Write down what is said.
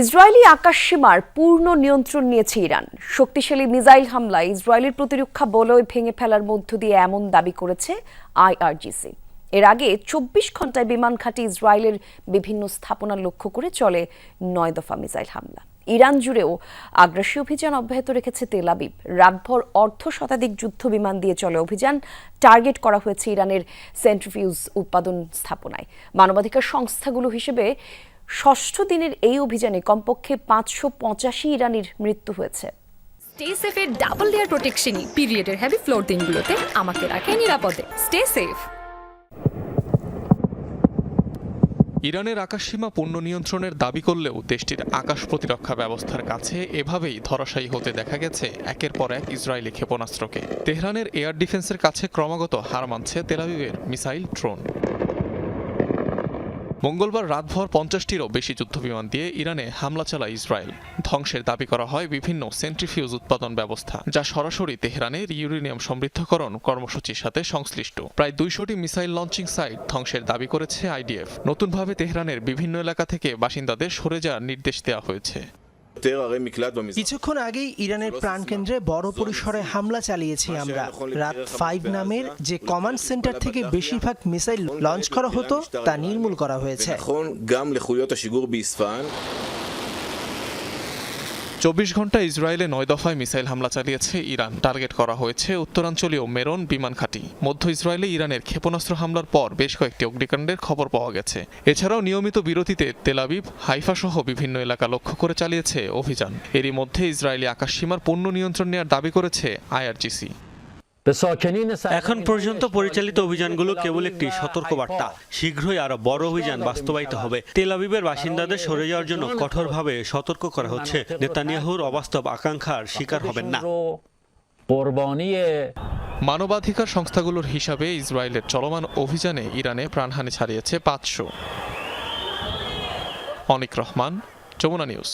Israeli আকাশসীমার পূর্ণ নিয়ন্ত্রণ নিয়েছে ইরান। শক্তিশালী মিসাইল হামলায় ইসরায়েলের প্রতিরক্ষা বলয় ভেঙে ফেলার মধ্য দিয়ে এমন দাবি করেছে আইআরজিসি। এর আগে চব্বিশ ঘন্টায় বিমান ঘাঁটি ইসরায়েলের বিভিন্ন স্থাপনা লক্ষ্য করে চলে নয় দফা মিসাইল হামলা। ইরান জুড়েও আগ্রাসী অভিযান অব্যাহত রেখেছে তেল আবিব। রাতভর অর্ধ শতাধিক যুদ্ধ বিমান দিয়ে চলে অভিযান। টার্গেট করা হয়েছে ইরানের সেন্ট্রিফিউজ উৎপাদন স্থাপনায়। মানবাধিকার সংস্থাগুলো হিসেবে ষষ্ঠ দিনের এই অভিযানে কমপক্ষে পাঁচশো পঁচাশি ইরানির মৃত্যু হয়েছে। স্টে সেফের ডাবল লেয়ার প্রোটেকশনই পিরিয়ডের হেভি ফ্লোর দিনগুলোতে আমাকে রাখে নিরাপদে। স্টে সেফ ইরানের আকাশসীমা পূর্ণ নিয়ন্ত্রণের দাবি করলেও দেশটির আকাশ প্রতিরক্ষা ব্যবস্থার কাছে এভাবেই ধরাশায়ী হতে দেখা গেছে একের পর এক ইসরায়েলি ক্ষেপণাস্ত্রকে। তেহরানের এয়ার ডিফেন্সের কাছে ক্রমাগত হার মানছে তেলাবিবের মিসাইল ড্রোন। মঙ্গলবার রাতভর পঞ্চাশটিরও বেশি যুদ্ধবিমান দিয়ে ইরানে হামলা চালায় ইসরায়েল। ধ্বংসের দাবি করা হয় বিভিন্ন সেন্ট্রিফিউজ উৎপাদন ব্যবস্থা, যা সরাসরি তেহরানের ইউরেনিয়াম সমৃদ্ধকরণ কর্মসূচির সাথে সংশ্লিষ্ট। প্রায় দুইশোটি মিসাইল লঞ্চিং সাইট ধ্বংসের দাবি করেছে আইডিএফ। নতুনভাবে তেহরানের বিভিন্ন এলাকা থেকে বাসিন্দাদের সরে যাওয়ার নির্দেশ দেওয়া হয়েছে। কিছুক্ষণ আগেই ইরানের প্রাণকেন্দ্রে বড় পরিসরে হামলা চালিয়েছি আমরা। রাত ফাইভ নামের যে কমান্ড সেন্টার থেকে বেশিরভাগ মিসাইল লঞ্চ করা হতো তা নির্মূল করা হয়েছে। চব্বিশ ঘণ্টা ইসরায়েলে নয় দফায় মিসাইল হামলা চালিয়েছে ইরান। টার্গেট করা হয়েছে উত্তরাঞ্চলীয় মেরন বিমান ঘাঁটি। মধ্য ইসরায়েলে ইরানের ক্ষেপণাস্ত্র হামলার পর বেশ কয়েকটি অগ্নিকাণ্ডের খবর পাওয়া গেছে। এছাড়াও নিয়মিত বিরতিতে তেলাবিব হাইফা সহ বিভিন্ন এলাকা লক্ষ্য করে চালিয়েছে অভিযান। এরই মধ্যে ইসরায়েলি আকাশসীমার পণ্য নিয়ন্ত্রণ নেওয়ার দাবি করেছে আইআরজিসি। এখন পর্যন্ত পরিচালিত অভিযানগুলো কেবল একটি সতর্কবার্তা। শীঘ্রই আরও বড় অভিযান বাস্তবায়িত হবে। তেল আবিবের বাসিন্দাদের সরে যাওয়ার জন্য কঠোরভাবে সতর্ক করা হচ্ছে। নেতানিয়াহুর অবাস্তব আকাঙ্ক্ষার শিকার হবেন না। মানবাধিকার সংস্থাগুলোর হিসাবে ইসরায়েলের চলমান অভিযানে ইরানে প্রাণহানি ছাড়িয়েছে পাঁচশো। অনিক রহমান যমুনা নিউজ।